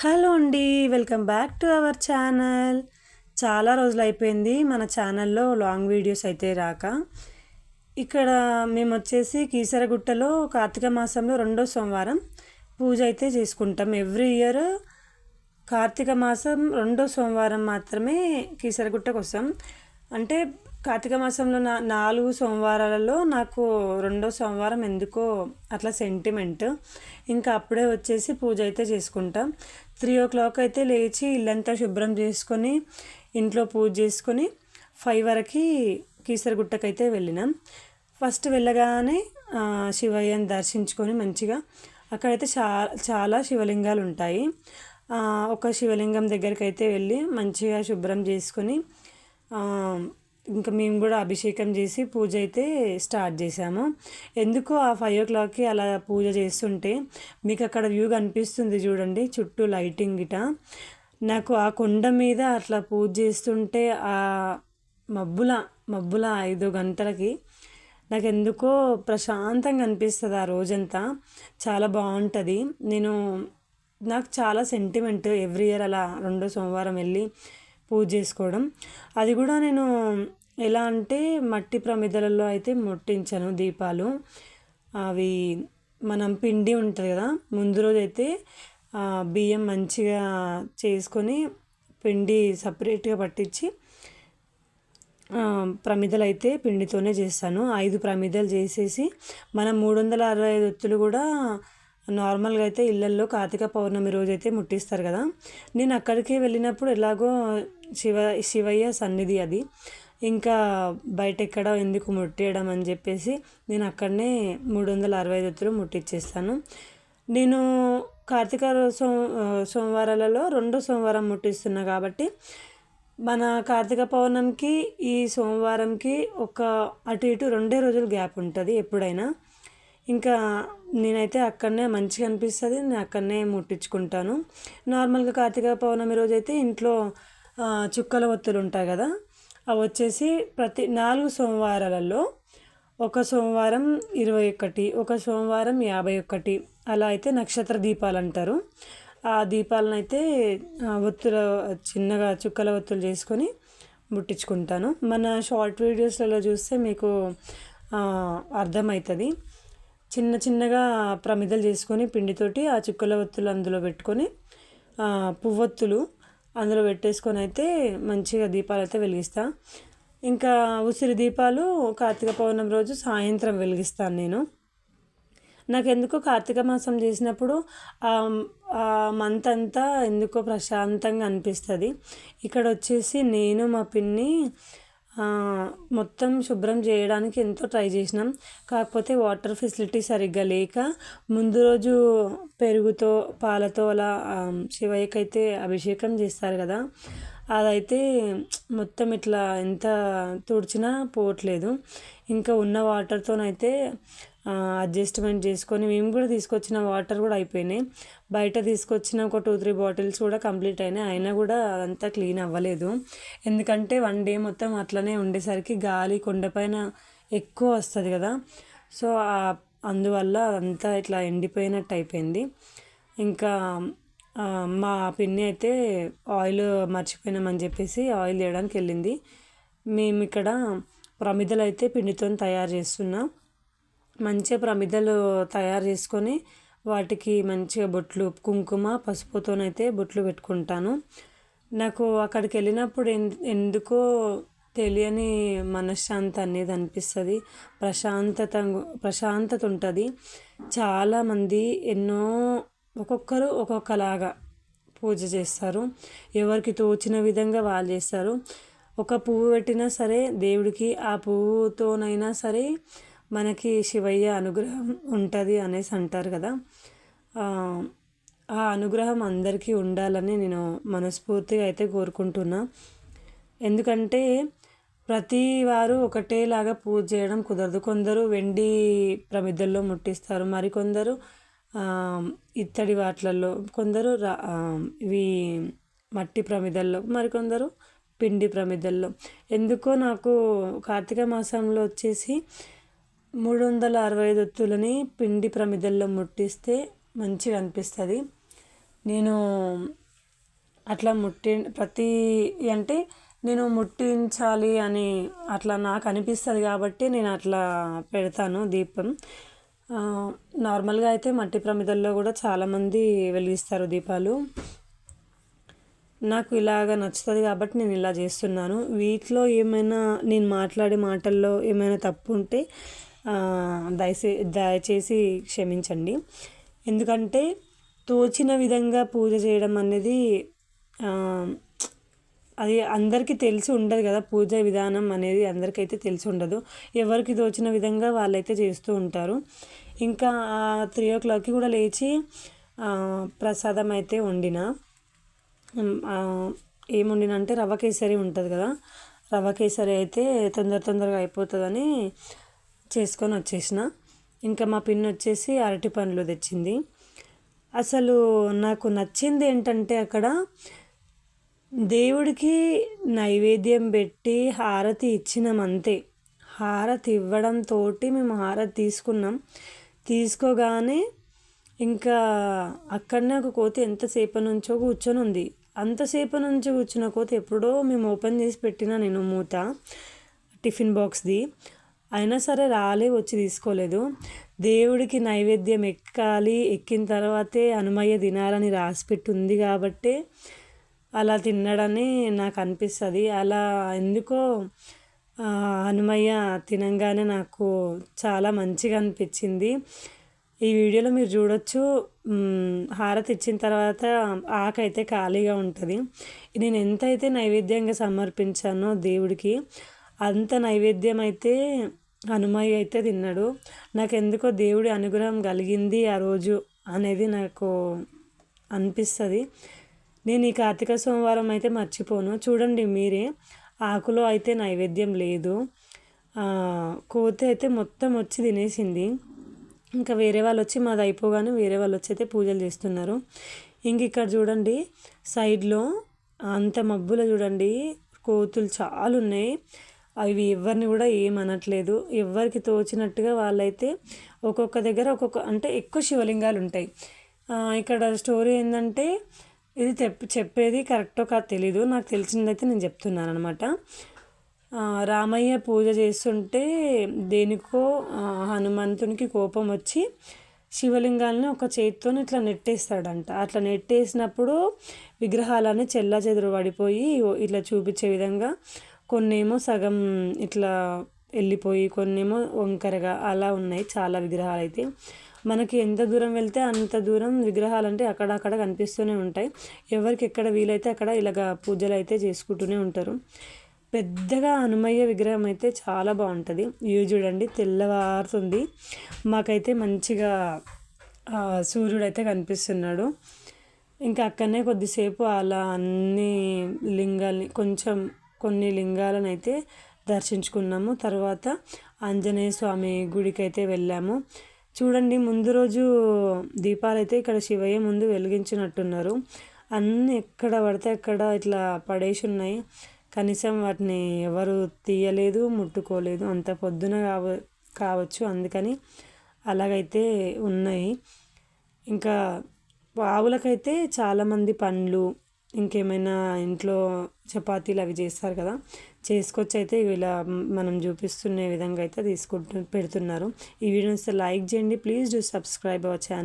Hello అండి welcome back to our channel. చాలా రోజులు అయిపోయింది మన ఛానల్లో లాంగ్ వీడియోస్ అయితే రాక. ఇక్కడ మేము వచ్చేసి కీసరగుట్టలో కార్తీక మాసంలో రెండో సోమవారం పూజ అయితే చేసుకుంటాం. ఎవ్రీ ఇయర్ కార్తీక మాసం రెండో సోమవారం మాత్రమే కీసరగుట్టకు వస్తాం. అంటే కార్తీక మాసంలో నా నాలుగు సోమవారాలలో నాకు రెండో సోమవారం ఎందుకో అట్లా సెంటిమెంట్ ఇంకా అప్పుడే వచ్చేసి పూజ అయితే చేసుకుంటాం. త్రీ ఓ క్లాక్ అయితే లేచి ఇల్లంతా శుభ్రం చేసుకొని ఇంట్లో పూజ చేసుకొని ఫైవ్ వరకు కీసరగుట్టకైతే వెళ్ళినాం. ఫస్ట్ వెళ్ళగానే శివయ్యని దర్శించుకొని మంచిగా అక్కడైతే చాలా చాలా శివలింగాలు ఉంటాయి. ఒక శివలింగం దగ్గరికి అయితే వెళ్ళి మంచిగా శుభ్రం చేసుకొని ఇంకా మేము కూడా అభిషేకం చేసి పూజ అయితే స్టార్ట్ చేసాము ఎందుకు ఆ ఫైవ్ ఓ క్లాక్కి అలా పూజ చేస్తుంటే మీకు అక్కడ వ్యూ కనిపిస్తుంది చూడండి చుట్టూ లైటింగ్ గిట. నాకు ఆ కొండ మీద అట్లా పూజ చేస్తుంటే ఆ మబ్బుల మబ్బుల ఐదు గంటలకి నాకు ఎందుకో ప్రశాంతంగా అనిపిస్తుంది ఆ రోజంతా. చాలా బాగుంటుంది. నేను నాకు చాలా సెంటిమెంట్ ఎవ్రీ ఇయర్ అలా రెండో సోమవారం వెళ్ళి పూజ చేసుకోవడం. అది కూడా నేను ఎలా అంటే మట్టి ప్రమిదలలో అయితే ముట్టించాను దీపాలు. అవి మనం పిండి ఉంటుంది కదా ముందు రోజు అయితే బియ్యం మంచిగా చేసుకొని పిండి సపరేట్గా పట్టించి ప్రమిదలు అయితే పిండితోనే చేస్తాను. ఐదు ప్రమిదలు చేసేసి మనం మూడు వందల అరవై ఐదు ఒత్తులు కూడా నార్మల్గా అయితే ఇళ్ళల్లో కార్తీక పౌర్ణమి రోజు అయితే ముట్టిస్తారు కదా. నేను అక్కడికి వెళ్ళినప్పుడు ఎలాగో శివ శివయ్య సన్నిధి అది. ఇంకా బయట ఎక్కడ ఎందుకు ముట్టేయడం అని చెప్పేసి నేను అక్కడనే మూడు వందల అరవై ఐదు ముట్టించేస్తాను నేను కార్తీక సో సోమవారాలలో రెండో సోమవారం ముట్టిస్తున్నా కాబట్టి మన కార్తీక పౌర్ణమికి ఈ సోమవారంకి ఒక అటు ఇటు రెండే రోజులు గ్యాప్ ఉంటుంది ఎప్పుడైనా. ఇంకా నేనైతే అక్కడనే మంచిగా అనిపిస్తుంది నేను అక్కడనే ముట్టించుకుంటాను. నార్మల్గా కార్తీక పౌర్ణమి రోజైతే ఇంట్లో చుక్కల ఒత్తులు ఉంటాయి కదా అవి వచ్చేసి ప్రతి నాలుగు సోమవారాలలో ఒక సోమవారం ఇరవై ఒకటి ఒక సోమవారం యాభై ఒకటి అలా అయితే నక్షత్ర దీపాలు అంటారు. ఆ దీపాలను అయితే ఒత్తుల చిన్నగా చుక్కల ఒత్తులు చేసుకొని ముట్టించుకుంటాను. మన షార్ట్ వీడియోస్లలో చూస్తే మీకు అర్థమవుతుంది చిన్న చిన్నగా ప్రమిదలు చేసుకొని పిండితోటి ఆ చుక్కల ఒత్తులు అందులో పెట్టుకొని పువ్వొత్తులు అందులో పెట్టేసుకొని అయితే మంచిగా దీపాలు అయితే వెలిగిస్తా. ఇంకా ఉసిరి దీపాలు కార్తీక పౌర్ణమి రోజు సాయంత్రం వెలిగిస్తాను నేను. నాకు ఎందుకో కార్తీక మాసం చేసినప్పుడు ఆ మంత్ అంతా ఎందుకో ప్రశాంతంగా అనిపిస్తుంది. ఇక్కడ వచ్చేసి నేను మా పిన్ని మొత్తం శుభ్రం చేయడానికి ఎంతో ట్రై చేసినాం. కాకపోతే వాటర్ ఫెసిలిటీ సరిగ్గా లేక ముందు రోజు పెరుగుతో పాలతో అలా శివయ్యకైతే అభిషేకం చేస్తారు కదా. అదైతే మొత్తం ఇట్లా ఎంత తుడిచినా పోవట్లేదు. ఇంకా ఉన్న వాటర్తోనైతే అడ్జస్ట్మెంట్ చేసుకొని మేము కూడా తీసుకొచ్చిన వాటర్ కూడా అయిపోయినాయి. బయట తీసుకొచ్చిన ఒక టూ త్రీ బాటిల్స్ కూడా కంప్లీట్ అయినాయి. అయినా కూడా అదంతా క్లీన్ అవ్వలేదు. ఎందుకంటే వన్ డే మొత్తం అట్లనే ఉండేసరికి గాలి కొండపైన ఎక్కువ వస్తుంది కదా. సో అందువల్ల అదంతా ఇట్లా ఎండిపోయినట్టు అయిపోయింది. ఇంకా మా పిన్ని అయితే ఆయిల్ మర్చిపోయినామని చెప్పేసి ఆయిల్ వేయడానికి వెళ్ళింది. మేము ఇక్కడ ప్రమిదలు అయితే పిండితో తయారు చేస్తున్నాం. మంచిగా ప్రమిదలు తయారు చేసుకొని వాటికి మంచిగా బొట్లు కుంకుమ పసుపుతోనైతే బొట్లు పెట్టుకుంటాను. నాకు అక్కడికి వెళ్ళినప్పుడు ఎందుకో తెలియని మనశ్శాంతి అనేది అనిపిస్తుంది. ప్రశాంతత ప్రశాంతత ఉంటుంది. చాలామంది ఎన్నో ఒక్కొక్కరు ఒక్కొక్కలాగా పూజ చేస్తారు. ఎవరికి తోచిన విధంగా వాళ్ళు చేస్తారు. ఒక పువ్వు పెట్టినా సరే దేవుడికి ఆ పువ్వుతోనైనా సరే మనకి శివయ్య అనుగ్రహం ఉంటుంది అనేసి అంటారు కదా. ఆ అనుగ్రహం అందరికీ ఉండాలని నేను మనస్ఫూర్తిగా అయితే కోరుకుంటున్నా. ఎందుకంటే ప్రతి వారు ఒకటేలాగా పూజ చేయడం కుదరదు. కొందరు వెండి ప్రమిదల్లో ముట్టిస్తారు. మరికొందరు ఇత్తడి వాట్లల్లో కొందరు ఇవి మట్టి ప్రమిదల్లో మరికొందరు పిండి ప్రమిదల్లో. ఎందుకో నాకు కార్తీక మాసంలో వచ్చేసి మూడు వందల అరవై ఐదు ఒత్తులని పిండి ప్రమిదల్లో ముట్టిస్తే మంచిగా అనిపిస్తుంది. నేను అట్లా ముట్టి ప్రతి అంటే నేను ముట్టించాలి అని అట్లా నాకు అనిపిస్తుంది కాబట్టి నేను అట్లా పెడతాను దీపం. నార్మల్గా అయితే మట్టి ప్రమిదల్లో కూడా చాలామంది వెలిగిస్తారు దీపాలు. నాకు ఇలాగ నచ్చుతుంది కాబట్టి నేను ఇలా చేస్తున్నాను. వీటిలో ఏమైనా నేను మాట్లాడే మాటల్లో ఏమైనా తప్పు ఉంటే దయచే దయచేసి క్షమించండి. ఎందుకంటే తోచిన విధంగా పూజ చేయడం అనేది అది అందరికీ తెలిసి ఉండదు కదా. పూజ విధానం అనేది అందరికైతే తెలిసి ఉండదు. ఎవరికి తోచిన విధంగా వాళ్ళైతే చేస్తూ ఉంటారు. ఇంకా త్రీ ఓ క్లాక్కి కూడా లేచి ప్రసాదం అయితే వండిన. ఏం వండిన అంటే రవ్వ కేసరి ఉంటుంది కదా. రవ్వ కేసరి అయితే తొందర తొందరగా అయిపోతుందని చేసుకొని వచ్చేసిన. ఇంకా మా పిన్ వచ్చేసి అరటి పండ్లు తెచ్చింది. అసలు నాకు నచ్చింది ఏంటంటే అక్కడ దేవుడికి నైవేద్యం పెట్టి హారతి ఇచ్చినాం అంతే. హారతి ఇవ్వడంతో మేము హారతి తీసుకున్నాం. తీసుకోగానే ఇంకా అక్కడనే ఒక కోతి ఎంతసేపు నుంచో కూర్చొని ఉంది. అంతసేపు నుంచి కూర్చున్న కోతి ఎప్పుడో మేము ఓపెన్ చేసి పెట్టిన నేను మూత టిఫిన్ బాక్స్ది. అయినా సరే రాలే వచ్చి తీసుకోలేదు. దేవుడికి నైవేద్యం ఎక్కాలి ఎక్కిన తర్వాతే అనుమయ్య తినాలని రాసిపెట్టి ఉంది కాబట్టి అలా తిన్నాడని నాకు అనిపిస్తుంది. అలా ఎందుకో హనుమయ్య తినంగానే నాకు చాలా మంచిగా అనిపించింది. ఈ వీడియోలో మీరు చూడొచ్చు. హారతి ఇచ్చిన తర్వాత ఆకైతే ఖాళీగా ఉంటుంది. నేను ఎంతైతే నైవేద్యంగా సమర్పించానో దేవుడికి అంత నైవేద్యం అయితే హనుమయ్య అయితే తిన్నాడు. నాకు ఎందుకో దేవుడి అనుగ్రహం కలిగింది ఆ రోజు అనేది నాకు అనిపిస్తుంది. నేను ఈ కార్తీక సోమవారం అయితే మర్చిపోను. చూడండి మీరే ఆకులో అయితే నైవేద్యం లేదు. కోతి అయితే మొత్తం వచ్చి తినేసింది. ఇంకా వేరే వాళ్ళు వచ్చి మాది అయిపోగానే వేరే వాళ్ళు వచ్చి అయితే పూజలు చేస్తున్నారు. ఇంక ఇక్కడ చూడండి సైడ్లో అంత మబ్బులో చూడండి కోతులు చాలా ఉన్నాయి అవి ఎవరిని కూడా ఏమనట్లేదు. ఎవరికి తోచినట్టుగా వాళ్ళైతే ఒక్కొక్క దగ్గర ఒక్కొక్క అంటే ఎక్కువ శివలింగాలు ఉంటాయి. ఇక్కడ స్టోరీ ఏంటంటే ఇది చెప్పేది కరెక్టో కాదు తెలీదు. నాకు తెలిసిందైతే నేను చెప్తున్నాను అనమాట రామయ్య పూజ చేస్తుంటే దేనికో హనుమంతునికి కోపం వచ్చి శివలింగాలని ఒక చేతితో ఇట్లా నెట్టేస్తాడంట. అట్లా నెట్టేసినప్పుడు విగ్రహాలన్నీ చెల్లా చెదురు పడిపోయి ఇట్లా చూపించే విధంగా కొన్నేమో సగం ఇట్లా వెళ్ళిపోయి కొన్నేమో వంకరగా అలా ఉన్నాయి చాలా విగ్రహాలు అయితే. మనకి ఎంత దూరం వెళ్తే అంత దూరం విగ్రహాలు అంటే అక్కడక్కడ కనిపిస్తూనే ఉంటాయి. ఎవరికి ఎక్కడ వీలైతే అక్కడ ఇలాగ పూజలు అయితే చేసుకుంటూనే ఉంటారు. పెద్దగా హనుమయ్య విగ్రహం అయితే చాలా బాగుంటుంది. ఇవి చూడండి తెల్లవారుతుంది. మాకైతే మంచిగా సూర్యుడు అయితే కనిపిస్తున్నాడు. ఇంకా అక్కడనే కొద్దిసేపు అలా అన్ని లింగాల్ని కొంచెం కొన్ని లింగాలను అయితే దర్శించుకున్నాము. తర్వాత ఆంజనేయ స్వామి గుడికి అయితే వెళ్ళాము. చూడండి ముందు రోజు దీపాలు అయితే ఇక్కడ శివయ్య ముందు వెలిగించినట్టున్నారు. అన్నీ ఎక్కడ పడితే అక్కడ ఇట్లా పడేసి ఉన్నాయి కనీసం వాటిని ఎవరు తీయలేదు ముట్టుకోలేదు. అంత పొద్దున కావ కావచ్చు. అందుకని అలాగైతే ఉన్నాయి. ఇంకా ఆవులకైతే చాలామంది పండ్లు ఇంకేమైనా ఇంట్లో చపాతీలు అవి చేస్తారు కదా చేసుకొచ్చి అయితే ఇలా మనం చూపిస్తున్న విధంగా అయితే తీసుకుంటు పెడుతున్నారు. ఈ వీడియోస్ లైక్ చేయండి. Please do subscribe our channel.